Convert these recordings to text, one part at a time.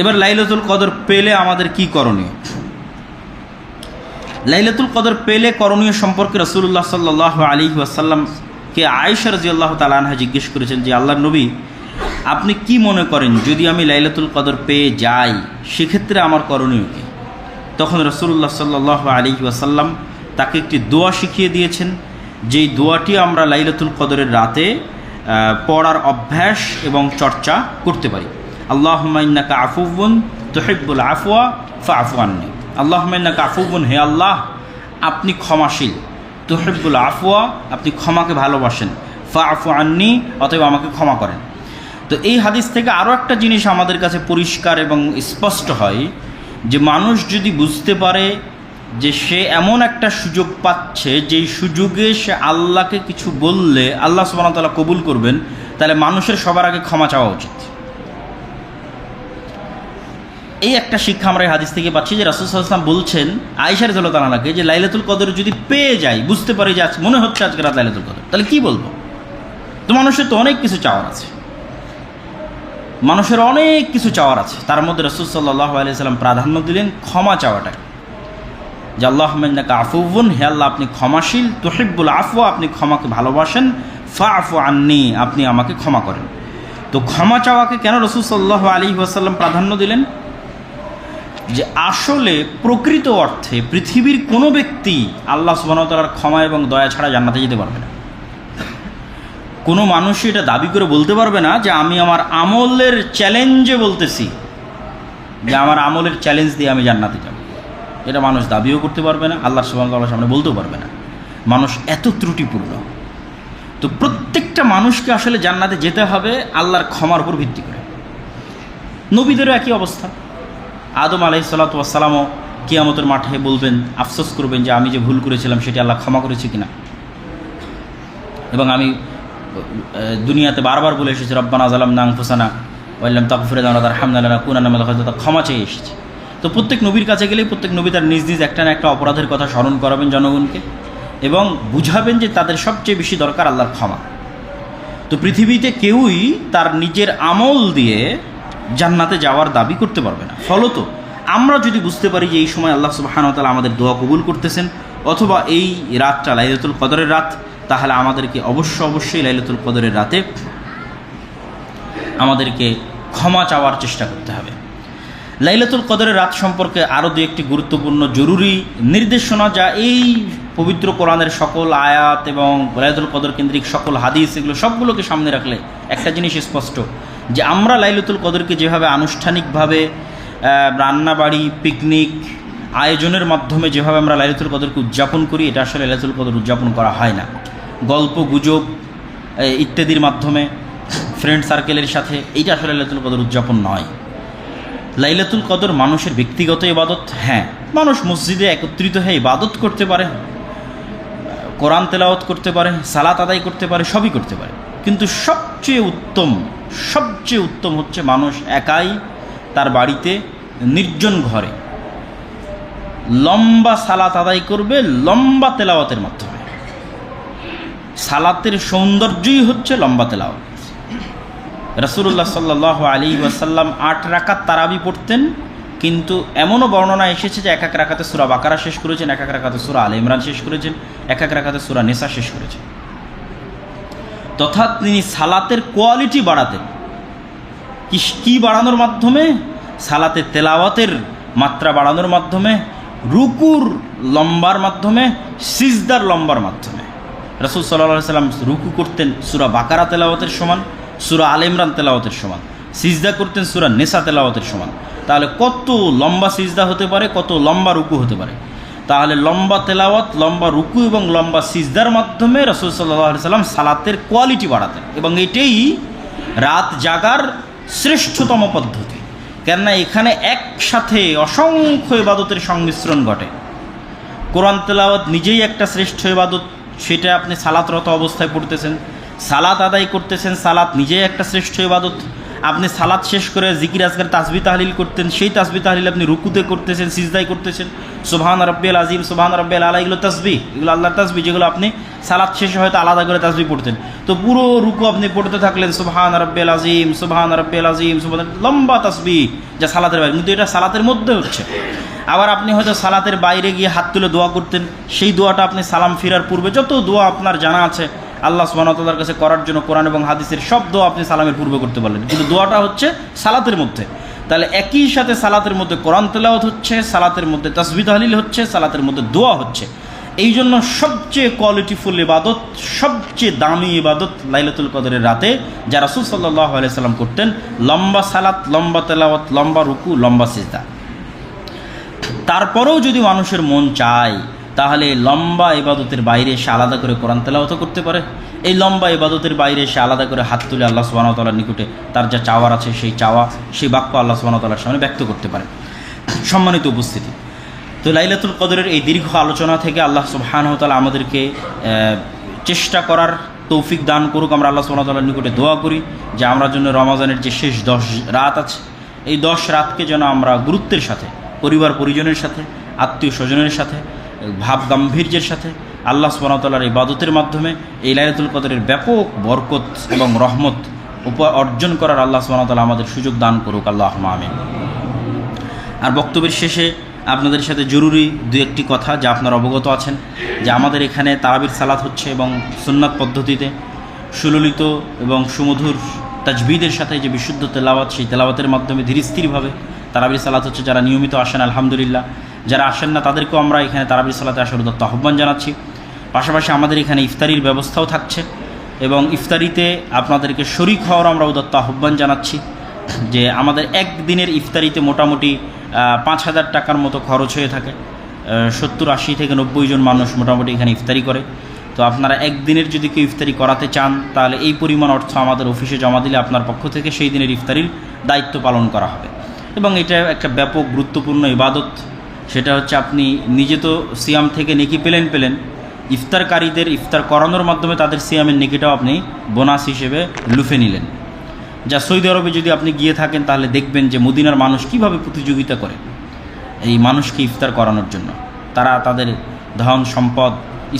এবার লাইলাতুল কদর পেলে আমাদের কি করণীয়? লাইলাতুল কদর পেলে করণীয় সম্পর্কে রসুল্লাহ সাল্লাহ আলী ওয়াসাল্লামকে আয়েশা রাজি আল্লাহ তালানহা জিজ্ঞেস করেছেন যে আল্লাহ নবী, আপনি কি মনে করেন যদি আমি লাইলাতুল কদর পেয়ে যাই, সেক্ষেত্রে আমার করণীয় কী? তখন রসুল্লাহ সাল্লাহ আলী ওয়াসাল্লাম তাকে একটি দোয়া শিখিয়ে দিয়েছেন, যেই দোয়াটি আমরা লাইলাতুল কদরের রাতে পড়ার অভ্যাস এবং চর্চা করতে পারি। আল্লাহ ইন্নাকা আফুবুন তোহেব্বুল আফওয়া ফা আফু আননি আল্লাহ আফুবুন হে আল্লাহ, আপনি ক্ষমাশীল। তোহেব্বুল আফওয়া, আপনি ক্ষমাকে ভালোবাসেন। ফা আফু আননি, অতএব আমাকে ক্ষমা করেন। তো এই হাদিস থেকে আরও একটা জিনিস আমাদের কাছে পরিষ্কার এবং স্পষ্ট হয় যে মানুষ যদি বুঝতে পারে যে সে এমন একটা সুযোগ পাচ্ছে, যেই সুযোগে সে আল্লাহকে কিছু বললে, আল্লাহ সুবাহতাল্লাহ কবুল করবেন, তাহলে মানুষের সবার আগে ক্ষমা চাওয়া উচিত। এই একটা শিক্ষা আমরা হাদিস থেকে পাচ্ছি যে রাসুল সাল্লাম বলছেন আইসার জলতালাকে যে লাইলাতুল কদর যদি পেয়ে যাই বুঝতে পারি যে আজ, মনে হচ্ছে আজকে রাত লাইলাতুল কদর। তাহলে কি বলব? তো মানুষের তো অনেক কিছু চাওয়ার আছে। মানুষের অনেক কিছু চাওয়ার আছে। তার মধ্যে রসুল সাল্লাহ আলিয়াল্লাম প্রাধান্য দিলেন ক্ষমা চাওয়াটাকে। যে আল্লাহ মেন্দাকা আফুবুন হে আল্লাহ আপনি ক্ষমাশীল, তোহিব্বুল আফওয়া, আপনি ক্ষমাকে ভালোবাসেন ফা আফু আননি, আপনি আমাকে ক্ষমা করেন। তো ক্ষমা চাওয়াকে কেন রসুল সাল্লাহ আলী ওয়াসাল্লাম প্রাধান্য দিলেন? যে আসলে প্রকৃত অর্থে পৃথিবীর কোনো ব্যক্তি আল্লাহ সুবাহতালার ক্ষমা এবং দয়া ছাড়া জান্নাতে যেতে পারবে না। কোনো মানুষই এটা দাবি করে বলতে পারবে না যে আমি আমার আমলের চ্যালেঞ্জে বলতেছি যে আমার আমলের চ্যালেঞ্জ দিয়ে আমি জান্নাতে যাব। এটা মানুষ দাবিও করতে পারবে না, আল্লাহ সুবাহ সামনে বলতেও পারবে না। মানুষ এত ত্রুটিপূর্ণ। তো প্রত্যেকটা মানুষকে আসলে জান্নাতে যেতে হবে আল্লাহর ক্ষমার উপর ভিত্তি করে। নবীদেরও একই অবস্থা। আদম আলাই সাল্লাতামও কিয়ামতের মাঠে বলবেন, আফসোস করবেন যে আমি যে ভুল করেছিলাম সেটি আল্লাহ ক্ষমা করেছে কিনা। এবং আমি দুনিয়াতে বারবার বলে এসেছি, রব্বানা জালাম নাং ফুসানা ওয়াল্লাম তাকফুরে দানাদার হামদালানা কুনানা মালাকাতা ক্ষমা চেয়ে এসেছি। তো প্রত্যেক নবীর কাছে গেলেই প্রত্যেক নবী তার নিজ নিজ একটা না একটা অপরাধের কথা স্মরণ করাবেন জনগণকে এবং বুঝাবেন যে তাদের সবচেয়ে বেশি দরকার আল্লাহর ক্ষমা। তো পৃথিবীতে কেউই তার নিজের আমল দিয়ে জান্নাতে যাওয়ার দাবি করতে পারবে না। ফলত আমরা যদি বুঝতে পারি যে এই সময় আল্লাহ সুবাহানতালা আমাদের দোয়া কবুল করতেছেন, অথবা এই রাতটা লাইলাতুল কদরের রাত, তাহলে আমাদেরকে অবশ্য অবশ্যই লাইলাতুল কদরের রাতে আমাদেরকে ক্ষমা চাওয়ার চেষ্টা করতে হবে। লাইলাতুল কদরের রাত সম্পর্কে আরও দু একটি গুরুত্বপূর্ণ জরুরি নির্দেশনা, যা এই পবিত্র কোরআনের সকল আয়াত এবং লাইলাতুল কদর কেন্দ্রিক সকল হাদিস, এগুলো সবগুলোকে সামনে রাখলে একটা জিনিস স্পষ্ট যে আমরা লাইলাতুল কদরকে যেভাবে আনুষ্ঠানিকভাবে রান্নাবাড়ি পিকনিক আয়োজনের মাধ্যমে যেভাবে আমরা লাইলাতুল কদরকে উদযাপন করি, এটা আসলে লাইলাতুল কদর উদযাপন করা হয় না। গল্প, গুজব ইত্যাদির মাধ্যমে ফ্রেন্ড সার্কেলের সাথে, এইটা আসলে লাইলাতুল কদর উদযাপন নয়। লাইলাতুল কদর মানুষের ব্যক্তিগত ইবাদত? হ্যাঁ। মানুষ মসজিদে একত্রিত হয়ে ইবাদত করতে পারে, কোরআন তেলাওয়াত করতে পারে, সালাত আদায় করতে পারে, সবই করতে পারে। কিন্তু সবচেয়ে উত্তম সবচেয়ে উত্তম হচ্ছে মানুষ একাই তার বাড়িতে নির্জন ঘরে। লম্বা সালাত আদায় করবে লম্বা তেলাওয়াতের মাধ্যমে। সালাতের সৌন্দর্যই হচ্ছে লম্বা তেলাওয়াত। রসুল্লাহ সাল্লাহ আলী ওয়াসাল্লাম আট রাকাত তারাবি পড়তেন, কিন্তু এমনও বর্ণনা এসেছে যে এক এক রাখাতে সুরা বাকারা শেষ করেছেন, এক এক রাখাতে সুরা আল ইমরান শেষ করেছেন, এক এক রাখাতে সুরা নেশা শেষ করেছেন। তথা তিনি সালাতের কোয়ালিটি বাড়াতেন। কি বাড়ানোর মাধ্যমে? সালাতে তেলাওয়াতের মাত্রা বাড়ানোর মাধ্যমে, রুকুর লম্বার মাধ্যমে, সিজদার লম্বার মাধ্যমে। রসুল সাল্লাহ সাল্লাম রুকু করতেন সুরা বাকারা তেলাওয়াতের সমান, সুরা আল ইমরান তেলাওয়াতের সমান, সিজদা করতেন সুরা নেশা তেলাওয়াতের সমান। তাহলে কত লম্বা সিজদা হতে পারে, কত লম্বা রুকু হতে পারে? তাহলে লম্বা তেলাওয়াত, লম্বা রুকু এবং লম্বা সিজদার মাধ্যমে রসুল সাল্লাহ সাল্লাম সালাতের কোয়ালিটি বাড়াতেন এবং এটাই রাত জাগার শ্রেষ্ঠতম পদ্ধতি। কেননা এখানে একসাথে অসংখ্য ইবাদতের সংমিশ্রণ ঘটে। কোরআন তেলাওয়াত নিজেই একটা শ্রেষ্ঠ ইবাদত, সেটা আপনি সালাতরত অবস্থায় পড়তেছেন, সালাত আদায় করতেছেন, সালাত নিজেই একটা শ্রেষ্ঠ ইবাদত। আপনি সালাত শেষ করে জিকির, আজকের তাসবি তাহলিল করতেন, সেই তাসবি তাহলিল আপনি রুকুতে করতেছেন সিজদাই করতেছেন। সোভান রব্বেল আজিম সোভান রব্বেল আলা, এগুলো তাসবি এগুলো আল্লাহর তাসবি যেগুলো আপনি সালাত শেষে হয়তো আলাদা করে তাসবি পড়তেন। তো পুরো রুকু আপনি পড়তে থাকলেন সুবহান রব্বেল আজিম সুবহান রব্বেল আজিম সুবহান লম্বা তাসবি যা সালাতের বাইরে, কিন্তু এটা সালাতের মধ্যে হচ্ছে। আবার আপনি হয়তো সালাতের বাইরে গিয়ে হাত তুলে দোয়া করতেন, সেই দোয়াটা আপনি সালাম ফিরার পূর্বে যত দোয়া আপনার জানা আছে আল্লাহ সুবাহতাল্লার কাছে করার জন্য কোরআন এবং হাদিসের সব দোয়া আপনি সালামের পূর্বে করতে পারলেন। কিন্তু দোয়াটা হচ্ছে সালাতের মধ্যে। তাহলে একই সাথে সালাতের মধ্যে কোরআন তেলাওয়াত হচ্ছে, সালাতের মধ্যে তসবি তাহলিল হচ্ছে, সালাতের মধ্যে দোয়া হচ্ছে। এই জন্য সবচেয়ে কোয়ালিটিফুল ইবাদত, সবচেয়ে দামি ইবাদত লাইলাতুল কদরের রাতে, যা রাসুল সাল্লাহ আলাইসাল্লাম করতেন, লম্বা সালাত, লম্বা তেলাওয়াত, লম্বা রুকু, লম্বা সিজদা। তারপরেও যদি মানুষের মন চায় তাহলে লম্বা ইবাদতের বাইরে এসে আলাদা করে কোরআন তেলাওয়াত করতে পারে। এই লম্বা ইবাদতের বাইরে এসে আলাদা করে হাত তুলে আল্লাহ সুবাহতাল্লার নিকটে তার যা চাওয়ার আছে সেই চাওয়া, সেই বাক্য আল্লাহ সুবাহতাল্লার সামনে ব্যক্ত করতে পারে। সম্মানিত উপস্থিতি, তো লাইলাতুল কদরের এই দীর্ঘ আলোচনা থেকে আল্লাহ সুবাহানহতালা আমাদেরকে চেষ্টা করার তৌফিক দান করুক। আমরা আল্লাহ সুবাহতাল্লার নিকটে দোয়া করি যে আমরা জন্য রমাজানের যে শেষ দশ রাত আছে, এই দশ রাতকে যেন আমরা গুরুত্বের সাথে পরিবার পরিজনের সাথে আত্মীয় স্বজনের সাথে ভাব গাম্ভীর্যের সাথে আল্লাহ সুবাহতাল্লার ইবাদতের মাধ্যমে এই লাইলাতুল কদরের ব্যাপক বরকত এবং রহমত উপ অর্জন করার আল্লাহ সুবাহতাল্লাহ আমাদের সুযোগ দান করুক আল্লাহ আমিন। আর বক্তব্যের শেষে আপনাদের সাথে জরুরি দু একটি কথা যা আপনারা অবগত আছেন, যে আমাদের এখানে তারাবির সালাত হচ্ছে এবং সুন্নাত পদ্ধতিতে সুললিত এবং সুমধুর তাজবিদের সাথে যে বিশুদ্ধ তেলাওয়াত, সেই তেলাওয়াতের মাধ্যমে ধীর স্থিরভাবে তারাবির সালাত হচ্ছে যারা নিয়মিত আসেন, আলহামদুলিল্লাহ। যারা আসেন না, তাদেরকেও আমরা এখানে তারাবির সালাতে আসার উদত্ত আহ্বান জানাচ্ছি। পাশাপাশি আমাদের এখানে ইফতারির ব্যবস্থাও থাকছে এবং ইফতারিতে আপনাদেরকে শরিক হওয়ার আমরা উদত্ত আহ্বান জানাচ্ছি যে আমাদের একদিনের ইফতারিতে মোটামুটি পাঁচ হাজার টাকার মতো খরচ হয়ে থাকে। সত্তর, আশি থেকে নব্বই জন মানুষ মোটামুটি এখানে ইফতারি করে। তো আপনারা একদিনের যদি কেউ ইফতারি করাতে চান, তাহলে এই পরিমাণ অর্থ আমাদের অফিসে জমা দিলে আপনার পক্ষ থেকে সেই দিনের ইফতারির দায়িত্ব পালন করা হবে। এবং এটা একটা ব্যাপক গুরুত্বপূর্ণ ইবাদত। সেটা হচ্ছে আপনি নিজে তো সিয়াম থেকে নেকি পেলেন পেলেন, ইফতারকারীদের ইফতার করানোর মাধ্যমে তাদের সিয়ামের নেকিটাও আপনি বোনাস হিসেবে লুফে নিলেন। যা সৌদি আরবে যদি আপনি গিয়ে থাকেন, তাহলে দেখবেন যে মদিনার মানুষ কীভাবে প্রতিযোগিতা করে এই মানুষকে ইফতার করানোর জন্য। তারা তাদের ধন, সম্পদ,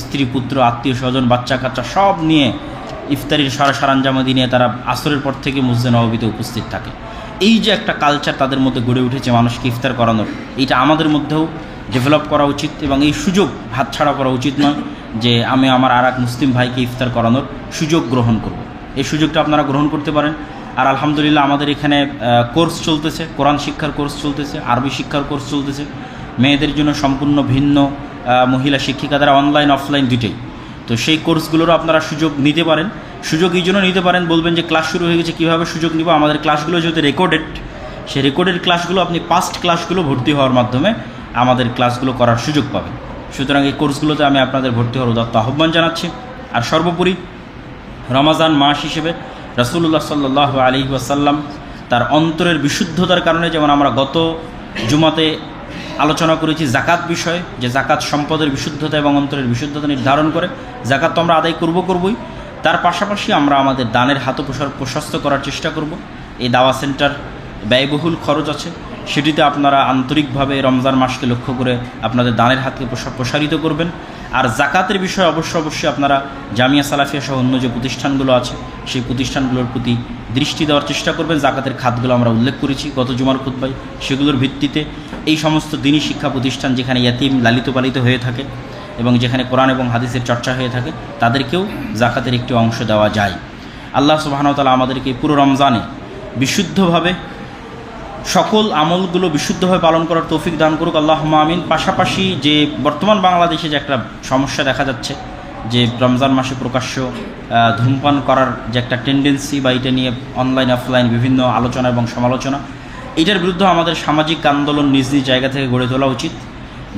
স্ত্রী, পুত্র, আত্মীয় স্বজন, বাচ্চা কাচ্চা সব নিয়ে ইফতারির সারা সারাঞ্জামাদি নিয়ে তারা আসরের পর থেকে মসজিদে নববীতে উপস্থিত থাকে। এই যে একটা কালচার তাদের মধ্যে গড়ে উঠেছে মানুষকে ইফতার করানোর এইটা আমাদের মধ্যেও ডেভেলপ করা উচিত এবং এই সুযোগ হাতছাড়া করা উচিত নয় যে আমি আমার আর এক মুসলিম ভাইকে ইফতার করানোর সুযোগ গ্রহণ করব। এই সুযোগটা আপনারা গ্রহণ করতে পারেন। আর আলহামদুলিল্লাহ আমাদের এখানে কোর্স চলতেছে, কোরআন শিক্ষার কোর্স চলতেছে, আরবি শিক্ষার কোর্স চলতেছে। মেয়েদের জন্য সম্পূর্ণ ভিন্ন মহিলা শিক্ষিকা দ্বারা অনলাইন অফলাইন দুটেই তো সেই কোর্সগুলোরও আপনারা সুযোগ নিতে পারেন। সুযোগ এই জন্য নিতে পারেন, বলবেন যে ক্লাস শুরু হয়ে গেছে, কীভাবে সুযোগ নিব? আমাদের ক্লাসগুলো যেহেতু রেকর্ডেড সেই রেকর্ডেড ক্লাসগুলো আপনি পাস্ট ক্লাসগুলো ভর্তি হওয়ার মাধ্যমে আমাদের ক্লাসগুলো করার সুযোগ পাবেন। সুতরাং এই কোর্সগুলোতে আমি আপনাদের ভর্তি হওয়ার উদাত্ত আহ্বান জানাচ্ছি। আর সর্বোপরি রমাজান মাস হিসেবে রসুল্লাহ সাল্লাহ আলী ওয়াসাল্লাম তার অন্তরের বিশুদ্ধতার কারণে, যেমন আমরা গত জুমাতে আলোচনা করেছি জাকাত বিষয়ে, যে জাকাত সম্পদের বিশুদ্ধতা এবং অন্তরের বিশুদ্ধতা নির্ধারণ করে, জাকাত তো আমরা আদায় করব করবই। তার পাশাপাশি আমরা আমাদের দানের হাত প্রসার প্রশস্ত করার চেষ্টা করব। এই দাওয়া সেন্টার ব্যয়বহুল খরচ আছে। সেটিতে আপনারা আন্তরিকভাবে রমজান মাসকে লক্ষ্য করে আপনাদের দানের হাতকে প্রসা- প্রসারিত করবেন। আর জাকাতের বিষয়ে অবশ্য অবশ্যই আপনারা জামিয়া সালাফিয়া সহ অন্য যে প্রতিষ্ঠানগুলো আছে, সেই প্রতিষ্ঠানগুলোর প্রতি দৃষ্টি দেওয়ার চেষ্টা করবেন। জাকাতের খাতগুলো আমরা উল্লেখ করেছি গত জুমার খুদ্াই সেগুলোর ভিত্তিতে এই সমস্ত দিনই শিক্ষা প্রতিষ্ঠান যেখানে ইয়াতিম লালিত পালিত হয়ে থাকে এবং যেখানে কোরআন এবং হাদিসের চর্চা হয়ে থাকে, তাদেরকেও জাকাতের একটি অংশ দেওয়া যায়। আল্লাহ সুবাহানতালা আমাদেরকে পুরো রমজানে বিশুদ্ধভাবে সকল আমলগুলো বিশুদ্ধভাবে পালন করার তৌফিক দান করুক। আল্লাহ আমিন। পাশাপাশি যে বর্তমান বাংলাদেশে যে একটা সমস্যা দেখা যাচ্ছে যে রমজান মাসে প্রকাশ্য ধূমপান করার যে একটা টেন্ডেন্সি বা এটা নিয়ে অনলাইন অফলাইন বিভিন্ন আলোচনা এবং সমালোচনা, এটার বিরুদ্ধে আমাদের সামাজিক আন্দোলন নিজ নিজ জায়গা থেকে গড়ে তোলা উচিত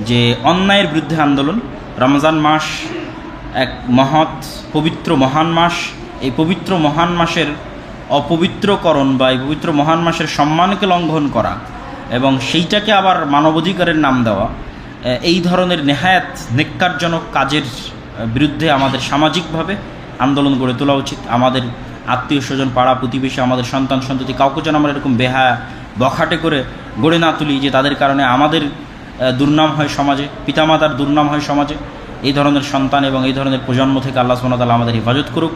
যে অন্যায়ের বিরুদ্ধে আন্দোলন, রমজান মাস এক মহৎ, পবিত্র মহান মাস। এই পবিত্র মহান মাসের অপবিত্রকরণ বা এই পবিত্র মহান মাসের সম্মানকে লঙ্ঘন করা এবং সেইটাকে আবার মানবাধিকারের নাম দেওয়া এই ধরনের নেহায়াত নেককারজনক কাজের বিরুদ্ধে আমাদের সামাজিকভাবে আন্দোলন গড়ে তোলা উচিত। আমাদের আত্মীয় স্বজন, পাড়া প্রতিবেশী, আমাদের সন্তান, সন্ততি কাউকে যেন আমরা এরকম বেহা বখাটে করে গড়ে না তুলি যে তাদের কারণে আমাদের দুর্নাম হয় সমাজে, পিতামাতার দুর্নাম হয় সমাজে। এই ধরনের সন্তান এবং এই ধরনের প্রজন্ম থেকে আল্লাহ সুবহানাহু আমাদের হেফাজত করুক।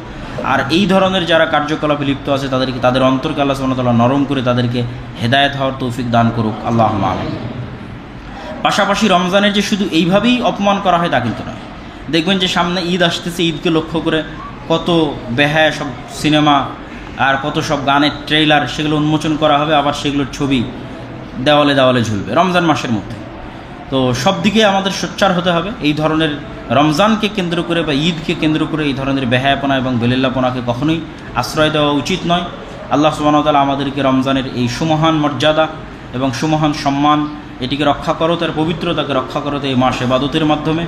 আর এই ধরনের যারা কার্যকলাপে লিপ্ত আছে, তাদেরকে, তাদের অন্তরকে আল্লাহ সুবহানাহু নরম করে তাদেরকে হেদায়েত হওয়ার তৌফিক দান করুক। আল্লাহ পাশাপাশি রমজানের যে শুধু এইভাবেই অপমান করা হয় তা কিন্তু নয়। দেখবেন যে সামনে ঈদ আসতেছে, ঈদকে লক্ষ্য করে কত বেহায় সব সিনেমা আর কত সব গানের ট্রেইলার সেগুলো উন্মোচন করা হবে, আবার সেগুলোর ছবি দেওয়ালে দেওয়ালে ঝুলবে রমজান মাসের মধ্যে। তো সব দিকে আমাদের সোচ্চার হতে হবে, এই ধরনের রমজানকে কেন্দ্র করে বা ঈদকে কেন্দ্র করে এই ধরনের বেহায়াপনা এবং বেলিল্লাপনাকে কখনোই আশ্রয় দেওয়া উচিত নয়। আল্লাহ সুবাহতালা আমাদেরকে রমজানের এই সুমহান মর্যাদা এবং সুমহান সম্মান, এটিকে রক্ষা করো, তার পবিত্রতাকে রক্ষা করো এই মাস এবাদতের মাধ্যমে।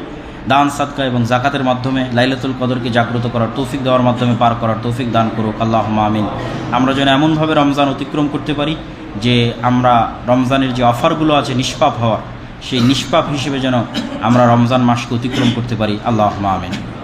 দান, সাদকা এবং জাকাতের মাধ্যমে লাইলাতুল কদরকে জাগ্রত করার তৌফিক দেওয়ার মাধ্যমে পার করার তৌফিক দান করুক। আল্লাহ আমিন। আমরা যেন এমনভাবে রমজান অতিক্রম করতে পারি যে আমরা রমজানের যে অফারগুলো আছে নিষ্পাপ হওয়ার, সেই নিষ্পাপ হিসেবে যেন আমরা রমজান মাসকে অতিক্রম করতে পারি। আল্লাহ আমিন।